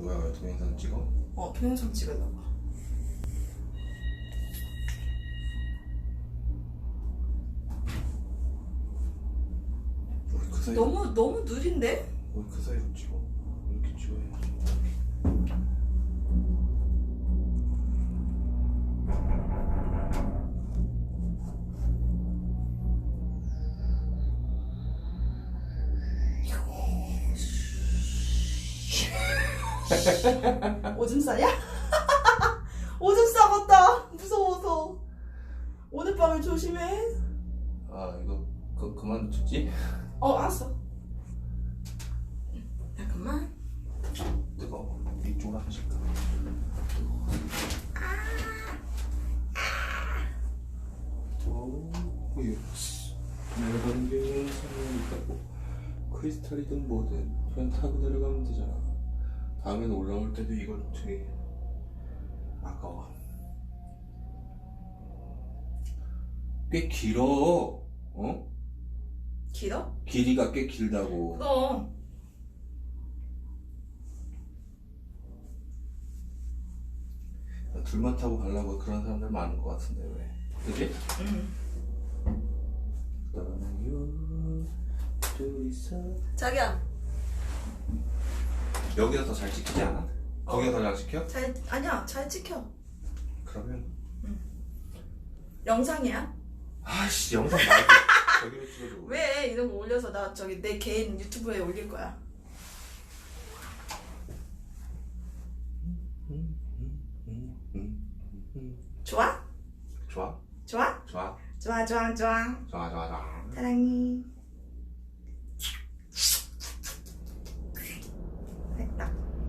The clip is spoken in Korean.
뭐야 동영상 찍어? 어 동영상 찍으려고 그 사이 너무 너무 느린데? 우리 그 사이로 찍어 이렇게 찍어야지 오줌 싸냐? 오줌 싸겠다 무서워서 오늘 밤에 조심해 아 이거 그, 그만 찍지? 어 알았어 잠깐만 뜨거워 이쪽으로 하실까? 오. 내가 게 영상이 있다고 크리스탈이든 뭐든 그냥 타고 내려가면 되잖아. 다음에는 올라올 때도 이걸 되게 아까워. 꽤 길어. 어? 길어? 길이가 꽤 길다고. 그럼 둘만 타고 가려고 그런 사람들 많은 것 같은데 왜? 그지? 응 자기야 여기가 더 잘 찍히지 않아? 거기가 더 잘 찍혀? 잘 아니야 잘 찍혀 그러면 영상이야 아씨 영상 말고 저기로 찍어줘 왜 이런 거 올려서 나 저기 내 개인 유튜브에 올릴 거야 음, 음, 음, 음. 좋아? 좋아? 좋아? 좋아? 좋아 좋아 좋아 좋아 좋아 좋아 사랑해